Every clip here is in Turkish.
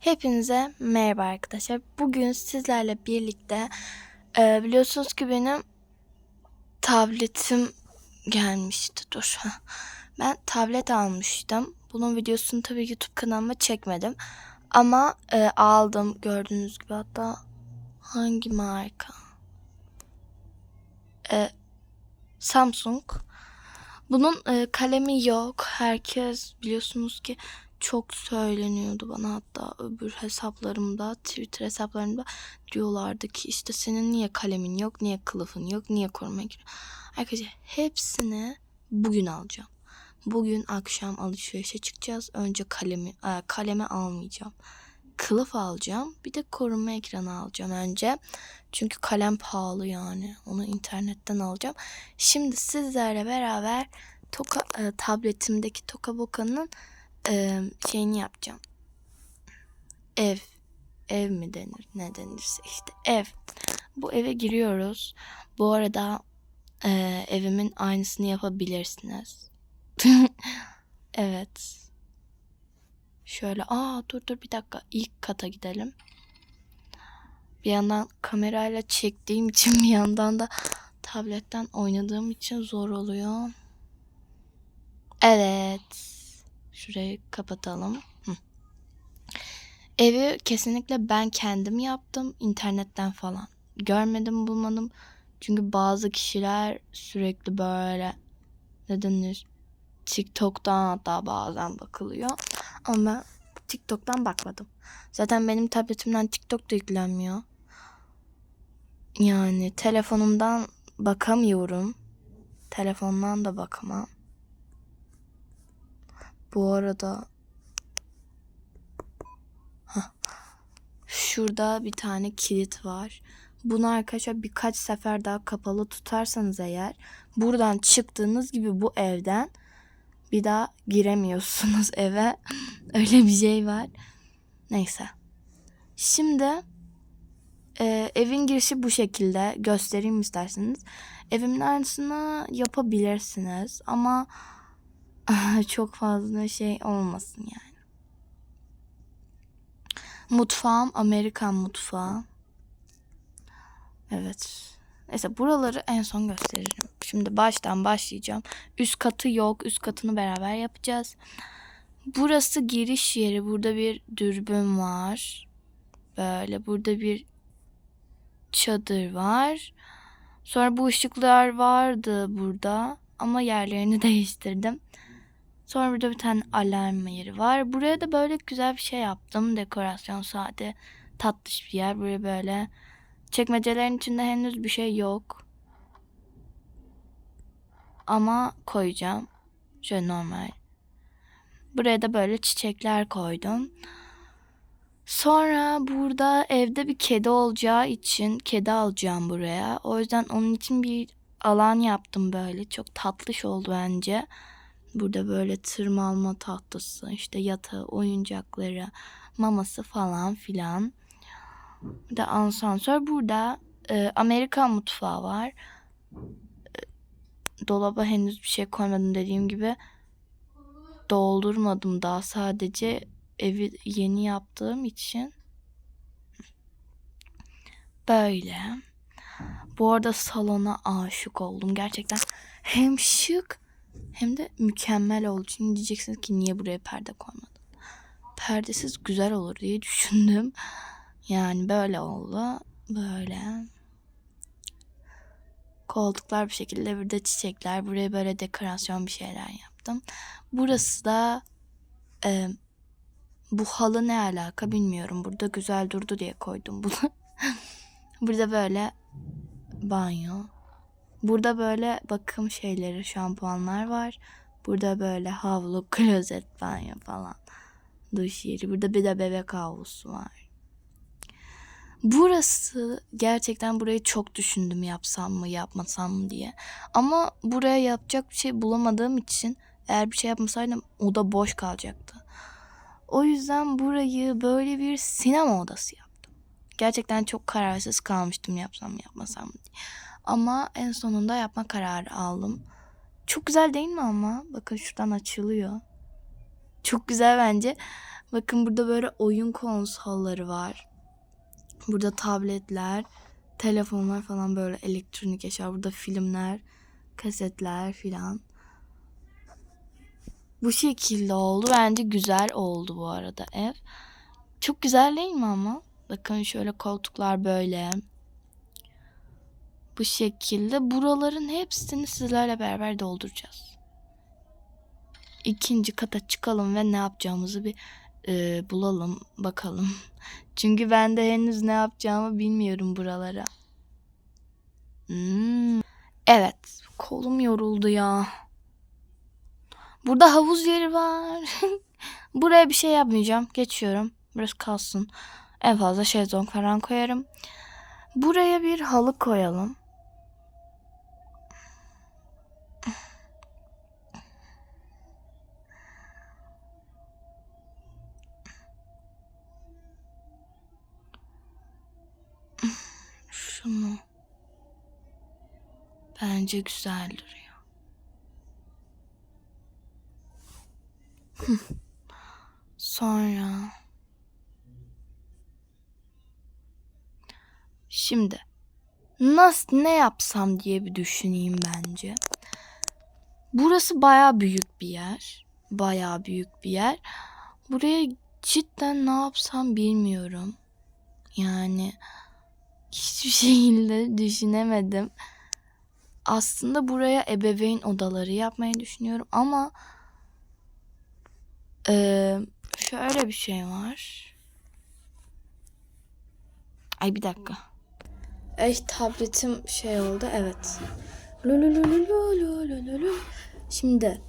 Hepinize merhaba arkadaşlar. Bugün sizlerle birlikte e, biliyorsunuz ki benim tabletim gelmişti. Dur. Ben tablet almıştım. Bunun videosunu tabii YouTube kanalıma çekmedim. Ama e, aldım gördüğünüz gibi. Hatta hangi marka? E, Samsung. Bunun e, kalemi yok. Herkes biliyorsunuz ki çok söyleniyordu bana. Hatta öbür hesaplarımda Twitter hesaplarımda diyorlardı ki işte senin niye kalemin yok niye kılıfın yok niye koruma ekranı arkadaşlar hepsini bugün alacağım. Bugün akşam alışverişe çıkacağız. Önce kalemi e, kalemi almayacağım. Kılıf alacağım bir de koruma ekranı alacağım önce. Çünkü kalem pahalı yani. Onu internetten alacağım. Şimdi sizlerle beraber Toka, e, tabletimdeki Toka Boka'nın e, şeyini yapacağım. Ev. Ev mi denir? Ne denirse işte ev. Bu eve giriyoruz. Bu arada e, evimin aynısını yapabilirsiniz. evet. Şöyle aa dur dur bir dakika ilk kata gidelim. Bir yandan kamerayla çektiğim için bir yandan da tabletten oynadığım için zor oluyor. Evet. Şurayı kapatalım. Hı. Evi kesinlikle ben kendim yaptım. internetten falan. Görmedim bulmadım. Çünkü bazı kişiler sürekli böyle ne denir? TikTok'tan hatta bazen bakılıyor. Ama ben TikTok'tan bakmadım. Zaten benim tabletimden TikTok da yüklenmiyor. Yani telefonumdan bakamıyorum. Telefondan da bakamam. Bu arada Hah. şurada bir tane kilit var. Bunu arkadaşlar birkaç sefer daha kapalı tutarsanız eğer buradan çıktığınız gibi bu evden bir daha giremiyorsunuz eve. Öyle bir şey var. Neyse. Şimdi e, evin girişi bu şekilde. Göstereyim isterseniz. Evimin aynısını yapabilirsiniz ama çok fazla şey olmasın yani. Mutfağım Amerikan mutfağı. Evet. Neyse buraları en son gösteririm. Şimdi baştan başlayacağım. Üst katı yok. Üst katını beraber yapacağız. Burası giriş yeri. Burada bir dürbün var. Böyle burada bir çadır var. Sonra bu ışıklar vardı burada. Ama yerlerini değiştirdim. Sonra burada bir tane alarm yeri var. Buraya da böyle güzel bir şey yaptım. Dekorasyon sade. Tatlış bir yer. Buraya böyle çekmecelerin içinde henüz bir şey yok. Ama koyacağım. Şöyle normal. Buraya da böyle çiçekler koydum. Sonra burada evde bir kedi olacağı için kedi alacağım buraya. O yüzden onun için bir alan yaptım böyle. Çok tatlış oldu bence. Burada böyle tırmalma tahtası, işte yatağı, oyuncakları, maması falan filan. Burada asansör. Burada e, Amerikan mutfağı var. E, dolaba henüz bir şey koymadım dediğim gibi. Doldurmadım daha sadece evi yeni yaptığım için. Böyle. Bu arada salona aşık oldum. Gerçekten hem şık hem de mükemmel oldu. Şimdi diyeceksiniz ki niye buraya perde koymadın? Perdesiz güzel olur diye düşündüm. Yani böyle oldu. Böyle. Koltuklar bir şekilde burada çiçekler. Buraya böyle dekorasyon bir şeyler yaptım. Burası da e, bu halı ne alaka bilmiyorum. Burada güzel durdu diye koydum bunu. burada böyle banyo. Burada böyle bakım şeyleri, şampuanlar var. Burada böyle havlu, klozet, banyo falan. Duş yeri. Burada bir de bebek havlusu var. Burası gerçekten burayı çok düşündüm yapsam mı yapmasam mı diye. Ama buraya yapacak bir şey bulamadığım için eğer bir şey yapmasaydım oda boş kalacaktı. O yüzden burayı böyle bir sinema odası yaptım. Gerçekten çok kararsız kalmıştım yapsam mı yapmasam mı diye. Ama en sonunda yapma kararı aldım. Çok güzel değil mi ama? Bakın şuradan açılıyor. Çok güzel bence. Bakın burada böyle oyun konsolları var. Burada tabletler, telefonlar falan böyle elektronik eşya. Burada filmler, kasetler filan. Bu şekilde oldu. Bence güzel oldu bu arada ev. Çok güzel değil mi ama? Bakın şöyle koltuklar böyle. Bu şekilde buraların hepsini sizlerle beraber dolduracağız. İkinci kata çıkalım ve ne yapacağımızı bir e, bulalım bakalım. Çünkü ben de henüz ne yapacağımı bilmiyorum buralara. Hmm. Evet, kolum yoruldu ya. Burada havuz yeri var. Buraya bir şey yapmayacağım. Geçiyorum. Burası kalsın. En fazla şezlong falan koyarım. Buraya bir halı koyalım. Bence güzel duruyor. Sonra Şimdi nasıl ne yapsam diye bir düşüneyim bence. Burası baya büyük bir yer. Baya büyük bir yer. Buraya cidden ne yapsam bilmiyorum. Yani hiçbir şekilde düşünemedim. Aslında buraya ebeveyn odaları yapmayı düşünüyorum ama eee, şöyle bir şey var. Ay bir dakika. Ay tabletim şey oldu evet. Şimdi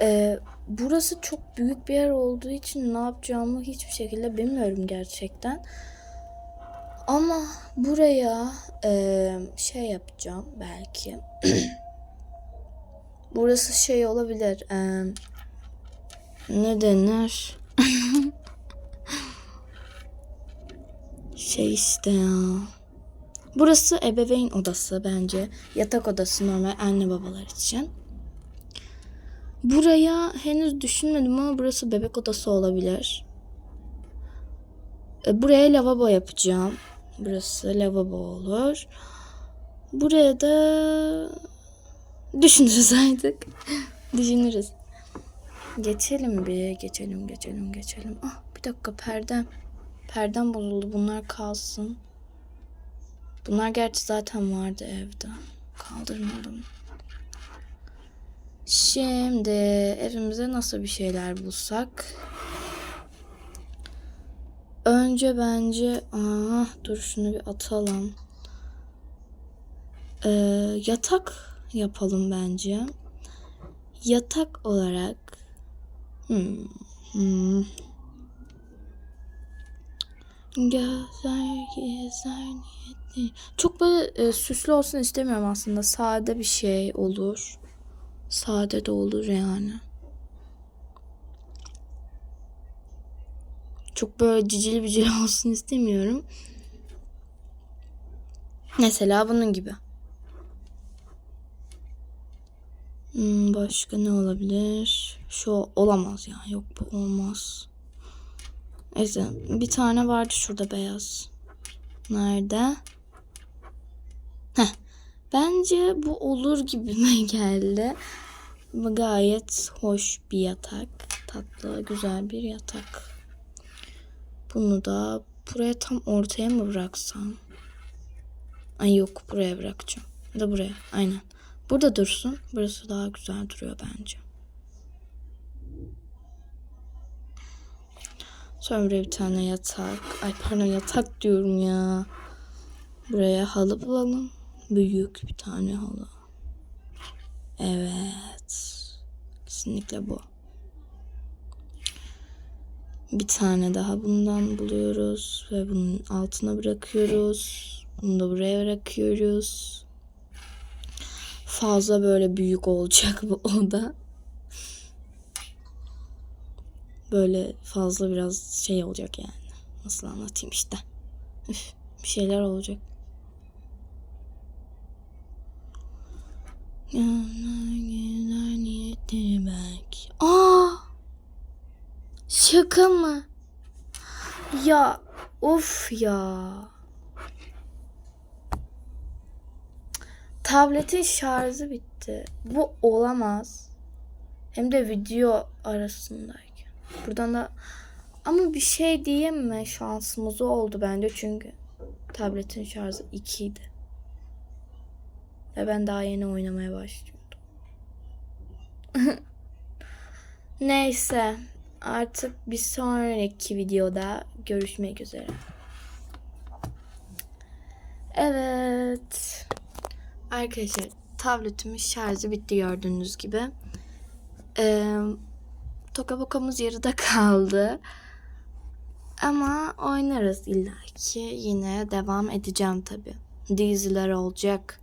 e, burası çok büyük bir yer olduğu için ne yapacağımı hiçbir şekilde bilmiyorum gerçekten. Ama buraya e, şey yapacağım belki. burası şey olabilir. E, ne denir? şey işte ya. Burası ebeveyn odası bence. Yatak odası normal anne babalar için. Buraya henüz düşünmedim ama burası bebek odası olabilir. E, Buraya lavabo yapacağım. Burası lavabo olur. Buraya da düşünürüz artık. düşünürüz. Geçelim bir. Geçelim, geçelim, geçelim. Ah bir dakika perdem. Perdem bozuldu. Bunlar kalsın. Bunlar gerçi zaten vardı evde. Kaldırmadım. Şimdi evimize nasıl bir şeyler bulsak? Önce bence aa, dur şunu bir atalım. Ee, yatak yapalım bence. Yatak olarak hmm, hmm. Çok böyle e, süslü olsun istemiyorum aslında. Sade bir şey olur. Sade de olur yani. Çok böyle cicili bicili olsun istemiyorum. Mesela bunun gibi. Hmm, başka ne olabilir? Şu olamaz ya. Yok bu olmaz. Neyse bir tane vardı şurada beyaz. Nerede? Heh. Bence bu olur gibime geldi. Gayet hoş bir yatak. Tatlı, güzel bir yatak. Bunu da buraya tam ortaya mı bıraksam? Ay yok buraya bırakacağım. Da buraya. Aynen. Burada dursun. Burası daha güzel duruyor bence. Sonra buraya bir tane yatak. Ay pardon yatak diyorum ya. Buraya halı bulalım. Büyük bir tane halı. Evet. Kesinlikle bu. Bir tane daha bundan buluyoruz ve bunun altına bırakıyoruz. Bunu da buraya bırakıyoruz. Fazla böyle büyük olacak bu oda. Böyle fazla biraz şey olacak yani. Nasıl anlatayım işte. Üf, bir şeyler olacak. Gider niyetleri belki. Aa! Şaka mı? Ya of ya. Tabletin şarjı bitti. Bu olamaz. Hem de video arasındayken. Buradan da ama bir şey diyeyim mi? Şansımız oldu bence çünkü tabletin şarjı 2 idi. Ve ben daha yeni oynamaya başlıyordum. Neyse. Artık bir sonraki videoda görüşmek üzere. Evet. Arkadaşlar tabletimin şarjı bitti gördüğünüz gibi. Ee, Toka bokamız yarıda kaldı. Ama oynarız illaki. Yine devam edeceğim tabi. Diziler olacak.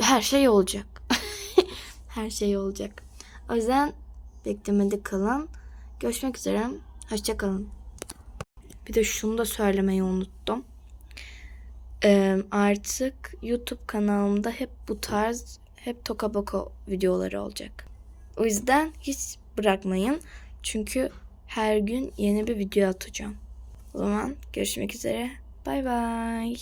Her şey olacak. Her şey olacak. O yüzden beklemede kalın. Görüşmek üzere. Hoşçakalın. Bir de şunu da söylemeyi unuttum. Ee, artık YouTube kanalımda hep bu tarz hep Toka Boka videoları olacak. O yüzden hiç bırakmayın. Çünkü her gün yeni bir video atacağım. O zaman görüşmek üzere. Bay bay.